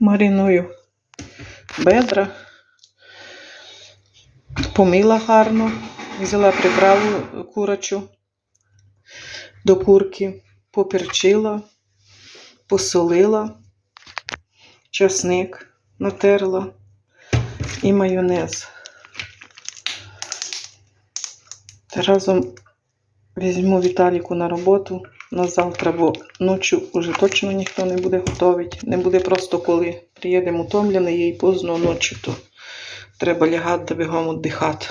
Маріную бедра. Помила гарно. Взяла приправу курочу до курки, поперчила, посолила, часник натерла і майонез. Разом візьму Віталіку на роботу на завтра, бо ночі вже точно ніхто не буде готувати. Не буде просто коли приїдемо утомлений і поздно ночі, то треба лягати та бігом віддихати.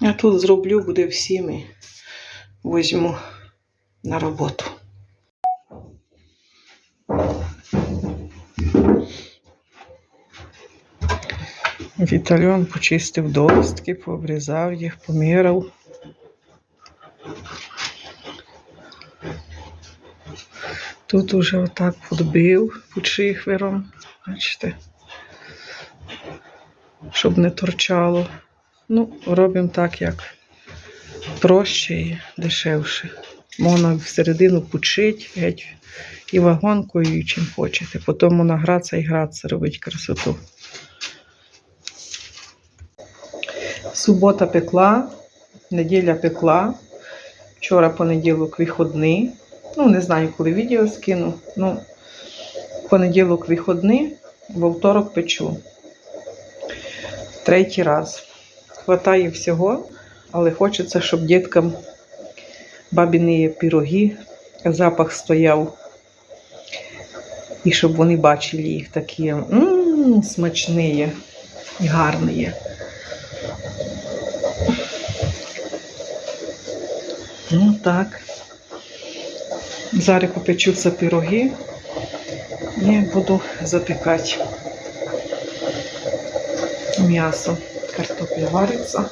Я тут зроблю, буде всім і візьму на роботу. Вітальон почистив долистки, пообрізав їх, поміряв. Тут уже отак подбив пучихвером, бачите, щоб не торчало. Ну, робимо так, як проще і дешевше. Можна всередину пучить геть і вагонкою, і чим хочете. Потім можна гратися і гратися, робить красоту. Субота пекла, неділя пекла. Вчора понеділок вихідний. Ну, не знаю, коли відео скину. Ну, понеділок вихідний, во второк печу. Третій раз. Хватає всього, але хочеться, щоб діткам бабіні пироги, запах стояв. І щоб вони бачили їх такі м смачні і гарні. Ну так. Зараз попечуться пироги і буду запікати м'ясо. Картопля вариться.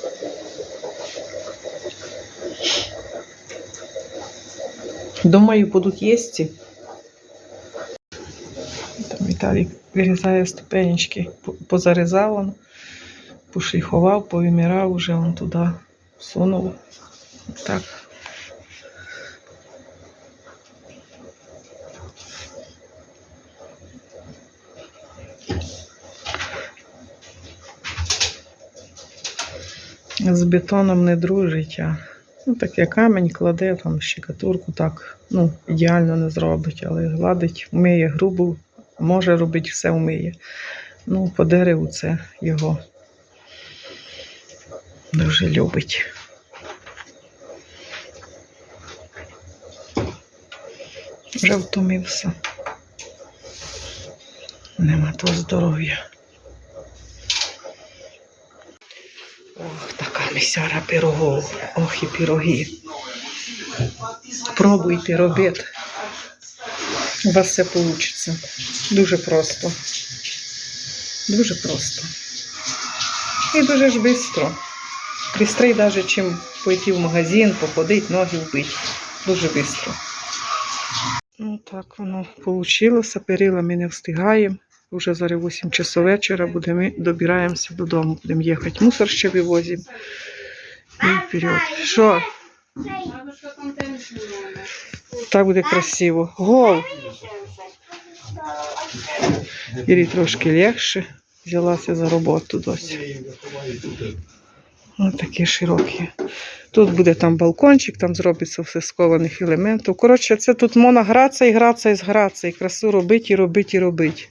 Думаю, будуть їсти. Там Віталій вирізає ступенечки, позарізав он, пошліхував, повимірав, вже он туди сунув. Так. З бетоном не дружить, а ну, таке камінь кладе, там щекатурку так, ну, ідеально не зробить, але гладить, вміє грубу, може робити все вміє. Ну, по дереву це його дуже любить. Вже втомився. Нема того здоров'я. Ох, місяра пирогов. Ох і пироги. Пробуйте, робіть. У вас все вийде. Дуже просто. Дуже просто. І дуже ж швидко. Бістрий навіть, чим пойти в магазин, походити, ноги вбити. Дуже швидко. Ну так воно вийшло. Перила ми не встигаємо. Уже зараз 8 часов вечора будемо добираємося додому. Будемо їхати. Мусор ще вивозимо. І вперед. Що? Так буде красиво. Гол! Ірі трошки легше. Взялася за роботу досі. Ось такі широкі. Тут буде там балкончик, там зробиться все з кованих елементів. Коротше, це тут мона граться і гратися і згратися, і красу робить, і робить, і робити.